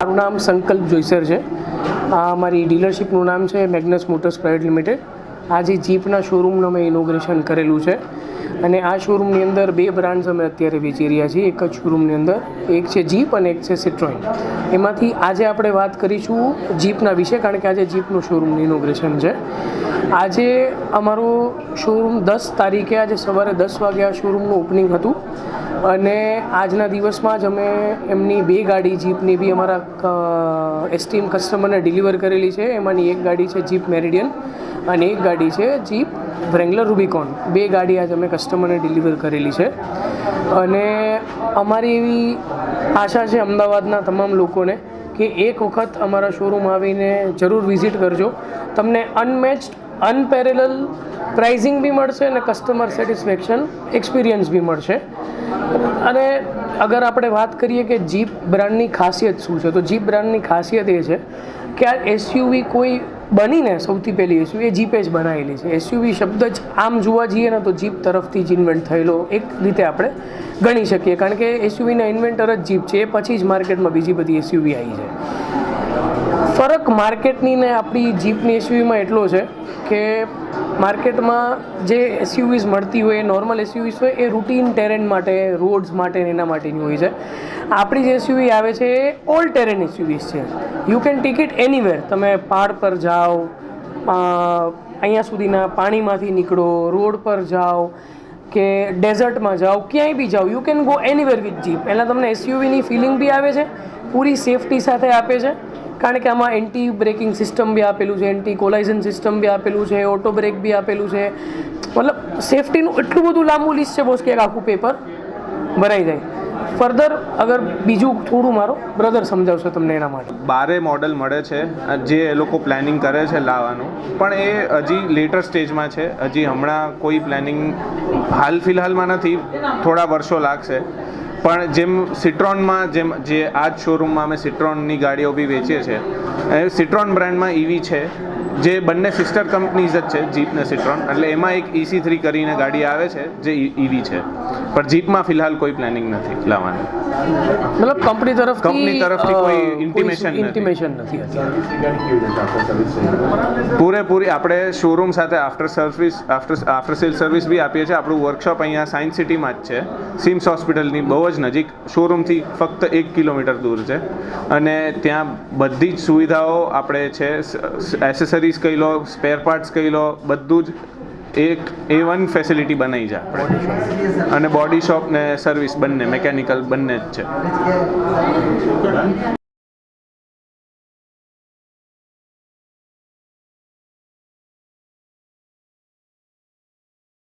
મારું નામ સંકલ્પ જોઈસર છે. આ અમારી ડીલરશીપનું નામ છે મેગ્નસ મોટર્સ પ્રાઇવેટ લિમિટેડ. આજે જીપના શોરૂમનું અમે ઇનોગ્રેશન કરેલું છે. અને આ શોરૂમની અંદર બે બ્રાન્ડ્સ અમે અત્યારે વેચી રહ્યા છીએ. એક જ શોરૂમની અંદર એક છે જીપ અને એક છે સિટ્રોઇન એમાંથી આજે આપણે વાત કરીશું જીપના વિશે, કારણ કે આજે જીપનું શોરૂમનું ઇનોગ્રેશન છે. આજે અમારો શોરૂમ દસ તારીખે, આજે સવારે દસ વાગે આ શોરૂમનું ઓપનિંગ હતું. અને આજના દિવસમાં જ અમે એમની બે ગાડી જીપની બી અમારા એસટીમ કસ્ટમરને ડિલિવર કરેલી છે. એમાંની એક ગાડી છે જીપ મેરિડિયન અને એક ગાડી છે જીપ વ્રેંગલર રૂબિકોન બે ગાડી આજે અમે કસ્ટમરને ડિલિવર કરેલી છે. અને અમારી એવી આશા છે અમદાવાદના તમામ લોકોને કે એક વખત અમારા શોરૂમ આવીને જરૂર વિઝિટ કરજો. તમને અનમેચ્ડ અનપેરેલલ પ્રાઇઝિંગ બી મળશે અને કસ્ટમર સેટિસ્ફેક્શન એક્સપિરિયન્સ બી મળશે. અને અગર આપણે વાત કરીએ કે જીપ બ્રાન્ડની ખાસિયત શું છે, તો જીપ બ્રાન્ડની ખાસિયત એ છે કે આ એસયુવી કોઈ બનીને સૌથી પહેલી એસયુવી એ જીપે જ બનાવેલી છે. એસયુવી શબ્દ જ આમ જોવા જઈએ ને તો જીપ તરફથી જ ઇન્વેન્ટ થયેલો એક રીતે આપણે ગણી શકીએ. કારણ કે એસયુવીના ઇન્વેન્ટર જ જીપ છે. એ પછી જ માર્કેટમાં બીજી બધી એસયુવી આવી છે. ફરક માર્કેટની ને આપણી જીપની એસયુવીમાં એટલો છે કે માર્કેટમાં જે એસયુવીઝ મળતી હોય એ નોર્મલ એસયુવીઝ હોય, એ રૂટીન ટેરેન માટે, રોડ્સ માટે એના માટેની હોય છે. આપણી જે એસયુવી આવે છે, એ ઓલ ટેરેન એસયુવીઝ છે. You can take it anywhere તમે પહાડ પર જાઓ અહીંયા સુધીના પાણીમાંથી નીકળો, રોડ પર જાઓ કે ડેઝર્ટમાં જાઓ, ક્યાંય બી જાઓ you can go anywhere with Jeep એટલે તમને એસયુવીની ફિલિંગ બી આવે છે, પૂરી સેફટી સાથે આપે છે. કારણ કે આમાં એન્ટી બ્રેકિંગ સિસ્ટમ બી આપેલું છે એન્ટી કોલાઇઝન સિસ્ટમ બી આપેલું છે ઓટો બ્રેક બી આપેલું છે. મતલબ સેફટીનું એટલું બધું લાંબુ લિસ્ટ છે બોસ કે આખું પેપર ભરાઈ જાય. ફર્ધર અગર બીજું થોડું મારો બ્રધર સમજાવશે તમને એના માટે. બારે મોડલ મળે છે, જે એ લોકો પ્લાનિંગ કરે છે લાવવાનું. પણ એ હજી લેટર સ્ટેજમાં છે. હજી હમણાં કોઈ પ્લાનિંગ હાલ, ફિલહાલમાં નથી. થોડા વર્ષો લાગશે. પણ જેમ સિટ્રોનમાં જેમ જે આ જ શોરૂમમાં અમે સિટ્રોનની ગાડીઓ બી વેચીએ છીએ એ સિટ્રોન બ્રાન્ડમાં ઈવી છે જે બંને સિસ્ટર કંપનીઝ જ છે જીપ ને સિટ્રોન એટલે એમાં એક ઇસી થ્રી કરીને ગાડી આવે છે જે ઈવી છે. પણ જીપમાં ફિલહાલ કોઈ પ્લાનિંગ નથી લાવવાની. મતલબ કંપની તરફ કંપની તરફથી કોઈ ઇન્ટિમેશન ઇન્ટિમેશન નથી. પૂરેપૂરી આપણે શોરૂમ સાથે after service after after sale service બી આપીએ છીએ. આપણું વર્કશોપ અહીંયા સાયન્સ સિટીમાં જ છે. સિમ્સ હોસ્પિટલની બહુ જ નજીક. શોરૂમથી ફક્ત એક કિલોમીટર દૂર છે. અને ત્યાં બધી જ સુવિધાઓ આપણે છે એસેસરીઝ કહી લો સ્પેર પાર્ટ્સ કહી લો, બધું જ એક એ વન ફેસિલિટી બનાવી આપણે. અને બોડી શોપ ને સર્વિસ બંને મેકેનિકલ બંને જ છે.